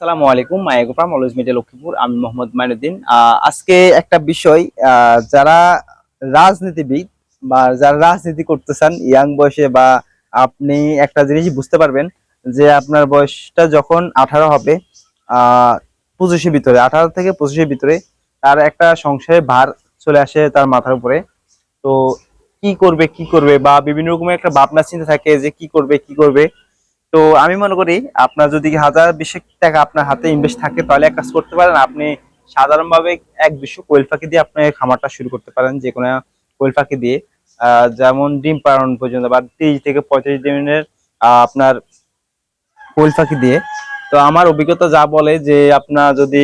আসসালামু আলাইকুম মায়াগো ফার্ম অলওয়েজ মিডিয়া লক্ষ্মীপুর। আমি মোহাম্মদ মাইনুদ্দিন। আজকে একটা বিষয় যারা রাজনীতিবিদ বা যারা রাজনীতি করতে চান ইয়াং বয়সে বা আপনি একটা জিনিস বুঝতে পারবেন যে আপনার বয়সটা যখন আঠারো হবে পঁচিশের ভিতরে, আঠারো থেকে পঁচিশের ভিতরে তার একটা সংসারে ভার চলে আসে তার মাথার উপরে। তো কি করবে কি করবে বা বিভিন্ন রকমের একটা ভাবনা চিন্তা থাকে যে কি করবে কি করবে। তো আমি মনে করি আপনার যদি হাজার বিশেক টাকা আপনার হাতে ইনভেস্ট থাকে, তাহলে এক কাজ করতে পারেন। আপনি সাধারণভাবে এক দুশো কোয়েল পাখি দিয়ে আপনি খামারটা শুরু করতে পারেন যে কোনো কোয়েল পাখি দিয়ে। যেমন ডিম পালন পর্যন্ত বা তিরিশ থেকে পঁয়ত্রিশ দিনের আপনার কোয়েল পাখি দিয়ে। তো আমার অভিজ্ঞতা যা বলে যে আপনার যদি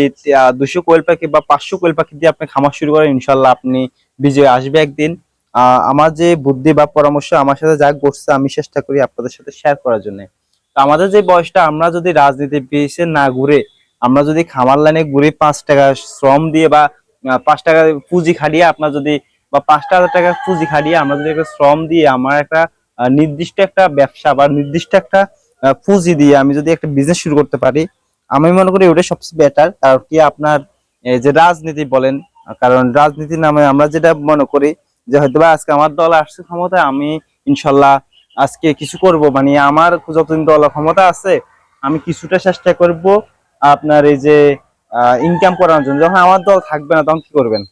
দুশো কোয়েল পাখি বা পাঁচশো কোয়েল পাখি দিয়ে আপনি খামার শুরু করেন, ইনশাল্লাহ আপনি বিজয় আসবে একদিন। আমার যে বুদ্ধি বা পরামর্শ আমার সাথে যা করছে আমি চেষ্টা করি আপনাদের সাথে শেয়ার করার জন্য। আমাদের যে বয়সটা, আমরা যদি রাজনীতি পিছিয়ে না ঘুরে, আমরা যদি খামার লাইনে ঘুরে পাঁচ টাকা শ্রম দিয়ে বা পাঁচ টাকা পুঁজি খাটিয়ে আপনার যদি, বা পাঁচটা হাজার টাকা পুঁজি খাটিয়ে আমরা যদি একটা শ্রম দিয়ে আমার একটা নির্দিষ্ট একটা ব্যবসা বা নির্দিষ্ট একটা পুঁজি দিয়ে আমি যদি একটা বিজনেস শুরু করতে পারি, আমি মনে করি ওটাই সবচেয়ে বেটার কারণ কি আপনার যে রাজনীতি বলেন, কারণ রাজনীতি নামে আমরা যেটা মনে করি যে হয়তো আজকে আমার দল আসছে ক্ষমতায়, আমি ইনশাল্লাহ আজকে কিছু করব? মানে আমার যতদিন দল ক্ষমতা আছে, আমি কিছুটা চেষ্টা করব আপনার এই যে ইনকাম করার জন্য। যখন আমার দল থাকবে না, তখন কি করবেন?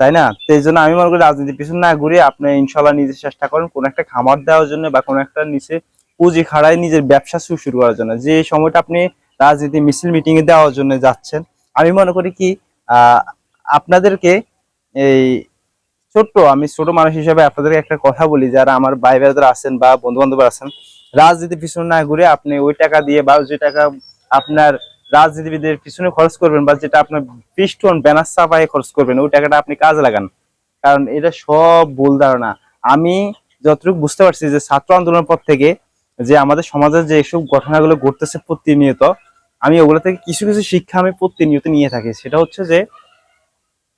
তাই না? সেই জন্য আমি মনে করি রাজনীতির পিছনে না ঘুরে আপনি ইনশাল্লাহ নিজে চেষ্টা করেন, কোন একটা খামার দেওয়ার জন্য বা কোন একটা নিচে পুঁজি খাড়ায় নিজের ব্যবসা শুরু করার জন্য। যে সময়টা আপনি রাজনীতি মিছিল মিটিং এ দেওয়ার জন্য যাচ্ছেন, আমি মনে করি কি আপনাদেরকে এই ছোট্ট, আমি ছোট মানুষ হিসেবে আপনাদেরকে একটা কথা বলি, যারা আমার ভাই বেড়াদের আছেন বা বন্ধু বান্ধব আছেন, রাজনীতির পিছনে না ঘুরে আপনি ওই টাকা দিয়ে বা যে টাকা আপনার রাজনীতিবিদের পিছনে খরচ করবেন বা যেটা আপনার পিস্টন ব্যানার চাপায় খরচ করবেন, ওই টাকাটা আপনি কাজে লাগান। কারণ এটা সব ভুল ধারণা। আমি যতটুকু বুঝতে পারছি যে ছাত্র আন্দোলনের পর থেকে যে আমাদের সমাজের যে এইসব ঘটনাগুলো ঘটতেছে প্রতিনিয়ত, আমি ওগুলো থেকে কিছু কিছু শিক্ষা আমি প্রতিনিয়ত নিয়ে থাকি। সেটা হচ্ছে যে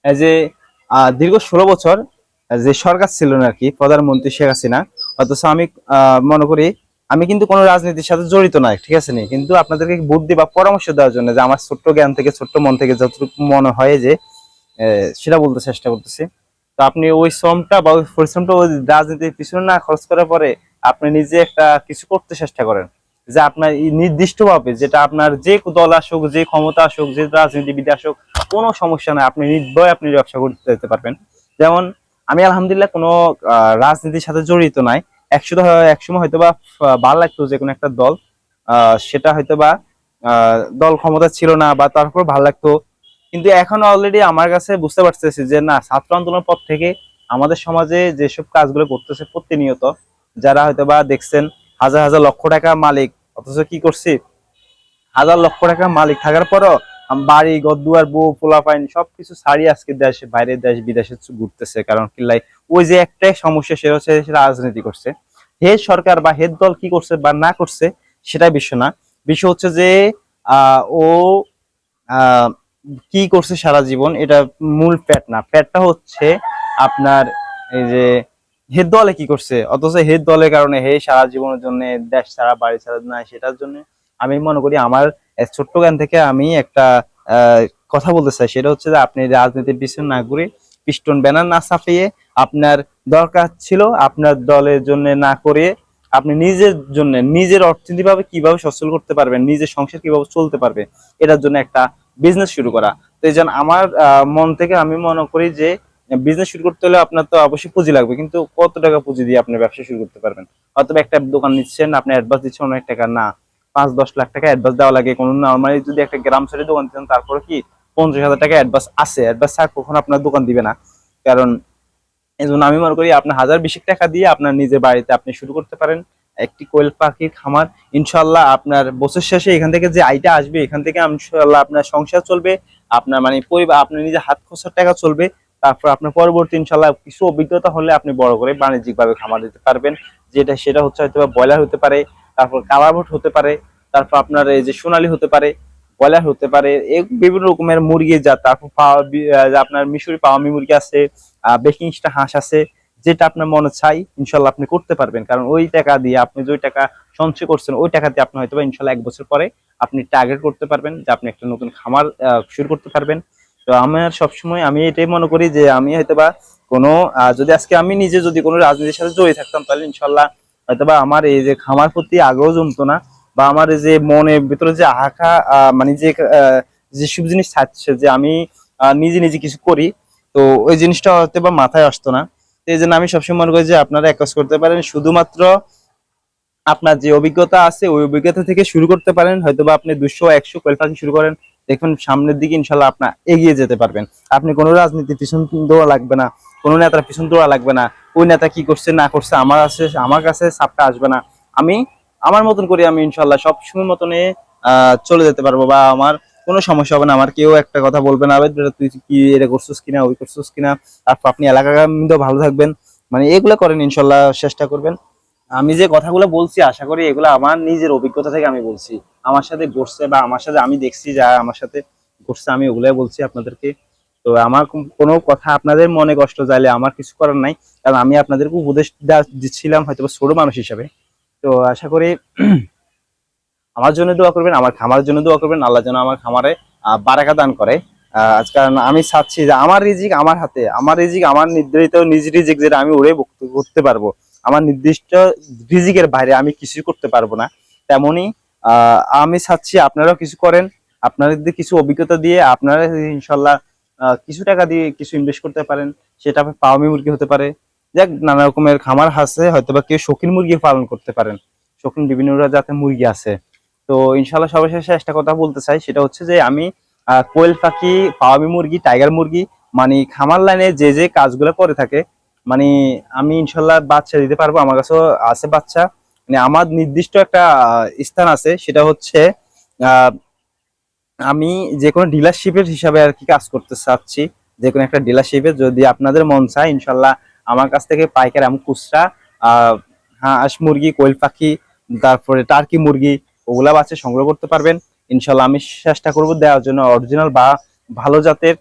যে দীর্ঘ ষোলো বছর যে সরকার ছিল আর কি, প্রধানমন্ত্রী শেখ হাসিনা, অথচ আমি মনে করি আমি কিন্তু কোনো রাজনীতির সাথে জড়িত নাই, ঠিক আছে নি? কিন্তু আপনাদেরকে বুদ্ধি বা পরামর্শ দেওয়ার জন্য যে আমার ছোট্ট জ্ঞান থেকে, ছোট্ট মন থেকে যতটুকু মনে হয় যে সেটা বলতে চেষ্টা করতেছি। তো আপনি ওই শ্রমটা বা ওই পরিশ্রমটা ওই রাজনীতির পিছনে না খরচ করার পরে আপনি নিজে একটা কিছু করতে চেষ্টা করেন। যে আপনার নির্দিষ্ট ভাবে যেটা আপনার যে দল আসুক, যে ক্ষমতা আসুক, যে রাজনীতিবিদ আসুক, কোনো সমস্যা নাই, আপনি নির্ভয় আপনি ব্যবসা করতে যেতে পারবেন। যেমন আমি আলহামদুলিল্লাহ কোনো রাজনীতির সাথে জড়িত নাই। একশো একসময় হয়তো বা ভালো লাগতো যে কোনো একটা দল। সেটা হয়তো বা দল ক্ষমতা ছিল না বা তারপর ভালো লাগতো। কিন্তু এখন অলরেডি আমার কাছে বুঝতে পারতেছি যে না, ছাত্র আন্দোলনের পর থেকে আমাদের সমাজে যেসব কাজগুলো করতেছে প্রতিনিয়ত, যারা হয়তো বা দেখছেন হাজার হাজার লক্ষ টাকা মালিক অথচ কি করছি? হাজার লক্ষ টাকা মালিক থাকার পরও বাড়ি গদ্দুয়ার বউ, পোলা, পাইন সবকিছু ছাড়িয়ে আজকে দেশে বাইরের দেশ, বিদেশে ঘুরতেছে। কারণ কিল্লাই ওই যে একটাই সমস্যা, সেটা হচ্ছে রাজনীতি করছে। হে সরকার বা হেদ দল কি করছে বা না করছে সেটা বিষয় না। বিষয় হচ্ছে যে ও কি করছে সারা জীবন, এটা মূল প্যাট না। প্যাটটা হচ্ছে আপনার এই যে হেদ দলে কি করছে? অথচ হেড দলের কারণে হে, সারা জীবনের জন্য, দেশ ছাড়া, বাড়ি ছাড়া না, সেটার জন্য আমি মনে করি আমার ছোট্ট জ্ঞান থেকে আমি একটা কথা বলতে চাই। সেটা হচ্ছে যে আপনি রাজনীতির পিছনে না ঘুরে পিস্টন ব্যানার না ছাপিয়ে আপনার দরকার ছিল আপনার দলের জন্য না করে আপনি নিজের জন্য, নিজের অর্থনীতিভাবে কীভাবে সচ্ছল করতে পারবেন, নিজের সংসার কীভাবে চলতে পারবে, এটার জন্য একটা বিজনেস শুরু করা। তো এই আমার মন থেকে আমি মনে করি যে বিজনেস শুরু করতে হলে আপনার তো অবশ্যই পুঁজি লাগবে, কিন্তু কত টাকা পুঁজি দিয়ে আপনি ব্যবসা শুরু করতে পারবেন? অথবা একটা দোকান নিচ্ছেন, আপনি অ্যাডভান্স দিচ্ছেন অনেক টাকা, না। পাঁচ, দশ লাখ টাকা অ্যাডভান্স দেওয়া লাগে। কোনো নর্মালি যদি একটা গ্রাম সাইডে দোকান দিচ্ছেন তারপরে কি পঞ্চাশ হাজার টাকা অ্যাডভান্স আছে। অ্যাডভান্স ছাড়া কখনো আপনার দোকান দিবে না। কারণ এই জন্য আমি মনে করি আপনার হাজার বিশেক টাকা দিয়ে আপনার নিজের বাড়িতে আপনি শুরু করতে পারেন। একটি কোয়েল পাখির খামার। ইনশাল্লাহ আপনার বছর শেষে এখান থেকে যে আইটা আসবে, এখান থেকে ইনশাল্লাহ আপনার সংসার চলবে। আপনার মানে পরিবার, আপনার নিজের হাত খরচার টাকা চলবে। তারপর আপনার পরবর্তী ইনশাল্লাহ কিছু অভিজ্ঞতা হলে আপনি বড় করে বাণিজ্যিকভাবে খামার দিতে পারবেন। যেটা সেটা হচ্ছে হয়তো ব্রয়লার হতে পারে, তারপর কালারভোট হতে পারে, তারপর আপনার এই যে সোনালি হতে পারে, ব্রয়লার হতে পারে বিভিন্ন রকমের মুরগি যা তারপর আপনার মিশরি পাওয়ামি মুরগি আছে বেকিং হাঁস আছে, যেটা আপনার মনে চাই, ইনশাল্লাহ আপনি করতে পারবেন। কারণ ওই টাকা দিয়ে আপনি যে টাকা সঞ্চয় করছেন, ওই টাকা দিয়ে আপনি হয়তো ইনশাল্লাহ এক বছর পরে আপনি টার্গেট করতে পারবেন যে আপনি একটা নতুন খামার শুরু করতে পারবেন। তো আমার সবসময় আমি এটাই মনে করি যে আমি হয়তো বা কোনো যদি আজকে আমি নিজে যদি কোনো রাজনীতির সাথে জড়িয়ে থাকতাম, তাহলে ইনশাল্লাহ হয়তো বা আমার এই যে খামার প্রতি আগ্রহ জমতো না, বা আমার যে মনের ভিতরে যে আঁকা মানে যে যেসব জিনিস থাকছে যে আমি নিজে নিজে কিছু করি, তো ওই জিনিসটা হয়তো বা মাথায় আসতো না। তো এই জন্য আমি সবসময় মনে করি যে আপনারা এক কাজ করতে পারেন, শুধুমাত্র আপনার যে অভিজ্ঞতা আছে, ওই অভিজ্ঞতা থেকে শুরু করতে পারেন। হয়তো বা আপনি দুশো একশো কোয়েল শুরু করেন দেখবেন সামনের দিকে ইনশাল্লাহ আপনার এগিয়ে যেতে পারবেন। আপনি কোনো রাজনীতির পিছন দৌড়া লাগবে না, কোনো নেতার পিছন দৌড়া লাগবে না। ওই নেতা কি করছে, না করছে, আমার কাছে আমার কাছে সাপটা আসবে না। আমি, আমার মতন করে আমি ইনশাল্লাহ সব সময় মতনে চলে যেতে পারব বা আমার কোনো সমস্যা হবে না। আমার কেউ একটা কথা বলবে না তুই কি, এটা করছিস কিনা, ওই করছিস কিনা? তারপর আপনি এলাকা ভালো থাকবেন। মানে এগুলো করেন, ইনশাল্লাহ চেষ্টা করবেন। আমি যে কথাগুলো বলছি, আশা করি এগুলো আমার নিজের অভিজ্ঞতা থেকে আমি বলছি। আমার সাথে ঘটছে বা আমার সাথে আমি দেখছি, যা আমার সাথে ঘটছে, আমি ওগুলাই বলছি আপনাদেরকে। তো আমার কোন- কথা আপনাদের মনে কষ্ট চাইলে আমার কিছু করার নাই, কারণ আমি আপনাদেরকে উপদেশ দিচ্ছিলাম হয়তো ছোট মানুষ হিসাবে। তো আশা করি আমার জন্য দোয়া করবেন, আমার খামারের জন্য দোয়া করবেন, আল্লাহ যেন আমার খামারে বারাকা দান করে। কারণ আমি চাচ্ছি যে আমার রিজিক আমার হাতে, আমার রিজিক, আমার নির্ধারিত নিজ রিজিক যেটা আমি উড়ে করতে পারব। আমার নির্দিষ্ট রিজিকের বাইরে আমি কিছু করতে পারব না। তেমনি আমি চাচ্ছি আপনারাও কিছু করেন, আপনাদের কিছু অভিজ্ঞতা দিয়ে আপনারা ইনশাল্লাহ কিছু টাকা দিয়ে কিছু ইনভেস্ট করতে পারেন, সেটা পাওয়ামি মুরগি হতে পারে। যাক, নানা রকমের খামার আছে হয়তো বা কেউ শৌখিন মুরগি পালন করতে পারেন। শৌখিন বিভিন্ন জাতের মুরগি আছে। তো ইনশাল্লাহ সবার সর্বশেষে একটা কথা বলতে চাই, সেটা হচ্ছে যে আমি কোয়েল পাখি পাওয়ামি মুরগি, টাইগার মুরগি মানে খামার লাইনে যে যে কাজগুলো করে থাকে মানে আমি ইনশাল্লাহ বাচ্চা দিতে পারব আমার কাছেও আছে বাচ্চা। মানে আমার নির্দিষ্ট একটা স্থান আছে সেটা হচ্ছে আমি যে কোনো ডিলারশিপের হিসাবে আর কি কাজ করতে চাচ্ছি। যে কোনো একটা ডিলারশিপে যদি আপনাদের মন চায় ইনশাল্লাহ আমার কাছ থেকে পাইকার এমন খুচরা আহ, হাঁস মুরগি কোয়েল পাখি তারপরে টার্কি মুরগি ওগুলা বাচ্চা সংগ্রহ করতে পারবেন। ইনশাল্লাহ আমি চেষ্টা করব দেওয়ার জন্য অরিজিনাল বা ভালো জাতের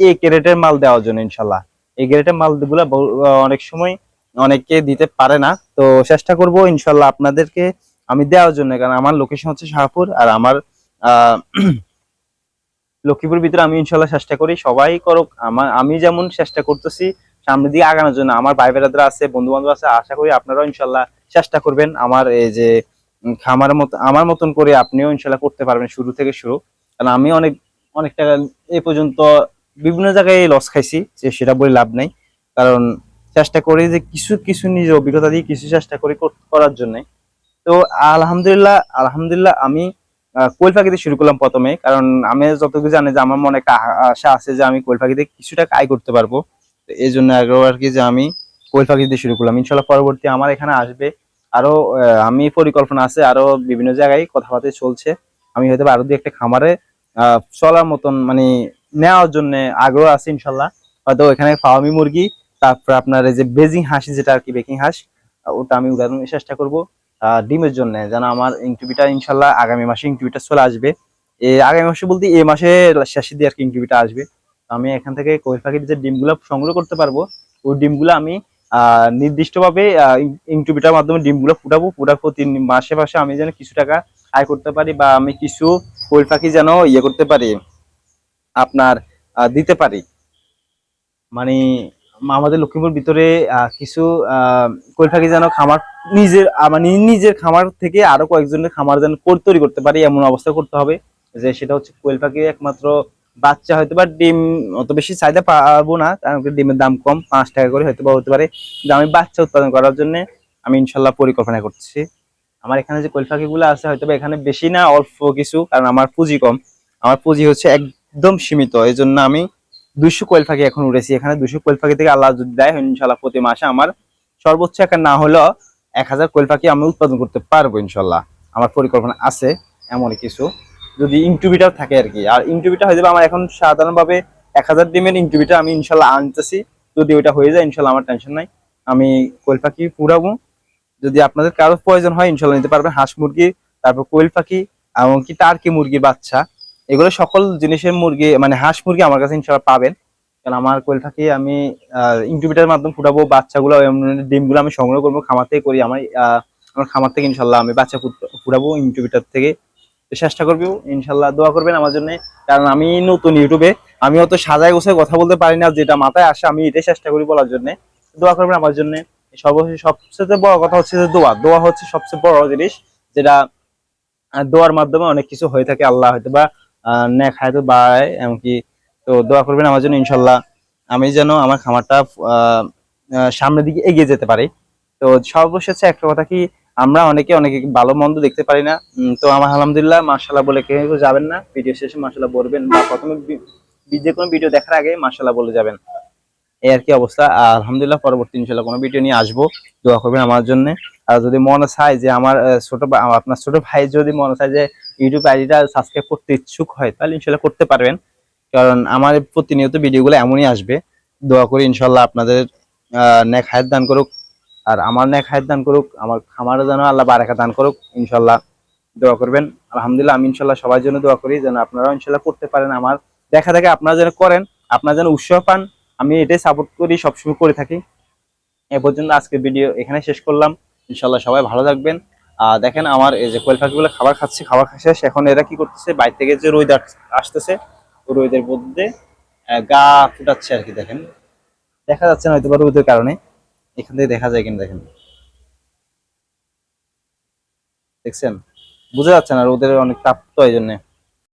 এ ক্যারেটের মাল দেওয়ার জন্য ইনশাল্লাহ। এই গ্রেটের মালগুলো অনেক সময় অনেকে দিতে পারে না। তো চেষ্টা করব, ইনশাল্লাহ আপনাদেরকে আমি দেওয়ার জন্য, কারণ আমার লোকেশন হচ্ছে শাহপুর আর আমার লক্ষ্মীপুর ভিতরে আমি ইনশাল্লাহ চেষ্টা করি, সবাই করুক। আমার আমি যেমন চেষ্টা করতেছি সামনের দিকে আগানোর জন্য। আমার ভাই বেড়াদার আছে বন্ধু বান্ধব আছে, আশা করি আপনারাও ইনশাল্লাহ চেষ্টা করবেন আমার এই যে খামার মতো আমার মতন করে আপনিও ইনশাল্লাহ করতে পারবেন শুরু থেকে শুরু। কারণ আমি অনেক অনেক টাকা এ পর্যন্ত বিভিন্ন জায়গায় লস খাইছি, যে সেটা বলে লাভ নাই। কারণ চেষ্টা করি যে কিছু কিছু নিজের অভিজ্ঞতা দিয়ে কিছু চেষ্টা করি করার জন্য। তো আলহামদুলিল্লাহ আলহামদুলিল্লাহ আমি কোয়েল পাখি শুরু করলাম প্রথমে। কারণ আমি যতটুকু জানি যে আমার মনে একটা আশা আছে যে আমি কোয়েল পাখি দিয়ে কিছু টাকা আয় করতে পারব। এই জন্য আগ্রহ আর কি যে আমি কোয়েল পাখি শুরু করলাম। ইনশাল্লাহ পরবর্তী আমার এখানে আসবে। আরও আমি পরিকল্পনা আছে, আরও বিভিন্ন জায়গায় কথাবার্তা চলছে। আমি হয়তো আরও দুই একটা খামারে চলার মতন মানে নেওয়ার জন্য আগ্রহ আছে ইনশাল্লাহ। হয়তো এখানে ফাওয়ামি মুরগি, তারপর আপনার এই যে বেজিং হাঁস যেটা আর কি, বেকিং হাঁস ওটা আমি উদাহরণ চেষ্টা করব ডিমের জন্য, যেন আমার ইনকিউবিটা ইনশাল্লাহ আগামী মাসে ইনকিউবিটা চলে আসবে। এ আগামী মাসে বলতে এই মাসে শেষে দিয়ে আর কি ইনকিউবিটা আসবে। আমি এখান থেকে কোয়েল পাখির যে ডিমগুলো সংগ্রহ করতে পারব, ওই ডিমগুলো আমি নির্দিষ্টভাবে ইনকিউবিটার মাধ্যমে ডিমগুলো ফুটাবো ফুটার প্রতি মাসে মাসে আমি যেন কিছু টাকা আয় করতে পারি বা আমি কিছু কোয়েল পাখি যেন ইয়ে করতে পারি। আপনার দিতে পারি? মানে আমাদের লক্ষ্মীপুর ভিতরে কিছু কোয়েল যেন খামার, নিজের মানে নিজের খামার থেকে আরও কয়েকজনের খামার যেন তৈরি করতে পারি, এমন অবস্থা করতে হবে। যে সেটা হচ্ছে কোয়েল পাখি একমাত্র বাচ্চা হয়তো বা ডিম অত বেশি চাহিদা পাবো না, কারণ ডিমের দাম কম, পাঁচ টাকা করে হয়তো বা হতে পারে। কিন্তু আমি বাচ্চা উৎপাদন করার জন্য আমি ইনশাল্লাহ পরিকল্পনা করছি। আমার এখানে যে কোয়েল পাখিগুলো আছে, হয়তো এখানে বেশি না, অল্প কিছু, কারণ আমার পুঁজি কম। আমার পুঁজি হচ্ছে একদম সীমিত। এই জন্য আমি দুইশো কোয়েল পাখি এখন উড়েছি। এখানে দুইশো কোয়েল পাখি থেকে আল্লাহ যদি দেয় ইনশাল্লাহ প্রতি মাসে আমার সর্বোচ্চ একটা না হলেও এক হাজার কোয়েল পাখি আমি উৎপাদন করতে পারব ইনশাল্লাহ আমার পরিকল্পনা আছে এমন কিছু। যদি ইনকিউবিটার থাকে আর কি। আর ইনকিউবিটার হয়ে যাবে আমার এখন সাধারণভাবে এক হাজার ডিমের ইনকিউবিটার আমি ইনশাল্লাহ আনতেছি। যদি ওইটা হয়ে যায় ইনশাল্লাহ আমার টেনশন নাই। আমি কোয়েল পাখি পুরাবো যদি আপনাদের কারও প্রয়োজন হয় ইনশাল্লাহ নিতে পারবেন। হাঁস মুরগি, তারপর কোয়েল পাখি এমনকি টার্কি মুরগি বাচ্চা। এগুলো সকল জিনিসের মুরগি মানে হাঁস মুরগি আমার কাছে ইনশাল্লাহ পাবেন। কারণ আমার কোয়েল পাখি আমি ইনকিউবেটারের মাধ্যমে ফুটাবো, বাচ্চাগুলো ডিমগুলো আমি সংগ্রহ করব খামার থেকে করি। আমার আমার খামার থেকে ইনশাল্লাহ আমি বাচ্চা ফুটাবো ইনকিউবেটার থেকে। চেষ্টা করব ইনশাল্লাহ দোয়া করবেন আমার জন্য। কারণ আমি নতুন ইউটিউবে, আমি অত সাজায় গোছায় কথা বলতে পারি না, যেটা মাথায় আসে আমি এটাই চেষ্টা করি বলার জন্য। দোয়া করবেন আমার জন্য। সর্বশেষ, সবচেয়ে বড় কথা হচ্ছে যে দোয়া। দোয়া হচ্ছে সবচেয়ে বড় জিনিস, যেটা দোয়ার মাধ্যমে অনেক কিছু হয়ে থাকে, আল্লাহ হয়তো বা নেক হায়াতে বাড়ায় এমনকি তো দোয়া করবেন আমার জন্য, ইনশাল্লাহ। আমি যেন আমার খামারটা সামনের দিকে এগিয়ে যেতে পারি। তো সর্বশেষে একটা কথা কি, আমরা অনেকে অনেকে ভালো মন্দ দেখতে পারি না। তো আমার আলহামদুলিল্লাহ মার্শাল্লাহ বলে কেউ যাবেন না। ভিডিও শেষে মার্শাল্লাহ বলবেন বা প্রথমে যে কোনো ভিডিও দেখার আগে মার্শাল্লাহ বলে যাবেন। এই আর কি অবস্থা। আলহামদুলিল্লাহ পরবর্তী ইনশাল্লাহ কোনো ভিডিও নিয়ে আসব। দোয়া করবেন আমার জন্য। আর যদি মনে চায় যে আমার ছোট আপনার ছোট ভাই যদি মনে চায় যে ইউটিউব আইডিটা সাবস্ক্রাইব করতে ইচ্ছুক হয়, তাহলে ইনশাল্লাহ করতে পারবেন। কারণ আমার প্রতিনিয়ত ভিডিওগুলো এমনই আসবে। দোয়া করি ইনশাল্লাহ আপনাদের নেক হায়াত দান করুক। আর আমার নেক হায়াত দান করুক, আমার খামারও যেন আল্লাহ বারাকা দান করুক ইনশাল্লাহ দোয়া করবেন। আলহামদুলিল্লাহ আমি ইনশাল্লাহ সবার জন্য দোয়া করি যেন আপনারাও ইনশাল্লাহ করতে পারেন আমার। দেখা দেখে আপনারা যেন করেন, আপনারা যেন উৎসাহ পান আমি এটাই সাপোর্ট করি, সবসময় করে থাকি। এ পর্যন্ত আজকে ভিডিও এখানে শেষ করলাম। ইনশাল্লাহ সবাই ভালো থাকবেন। আহ দেখেন আমার এই যে কোয়েল পাখিগুলো খাবার খাচ্ছে খাবার খাচ্ছে এখন এরা কি করতেছে, বাইরে থেকে যে রোদ আসতেছে রোদের মধ্যে গা ফুটাচ্ছে আর কি, দেখেন। দেখা যাচ্ছে না হয়তো বা রোদের কারণে। এখান থেকে দেখা যায় কিনা, দেখেন। দেখছেন? বোঝা যাচ্ছে না রোদের অনেক তাপ তো এই জন্য।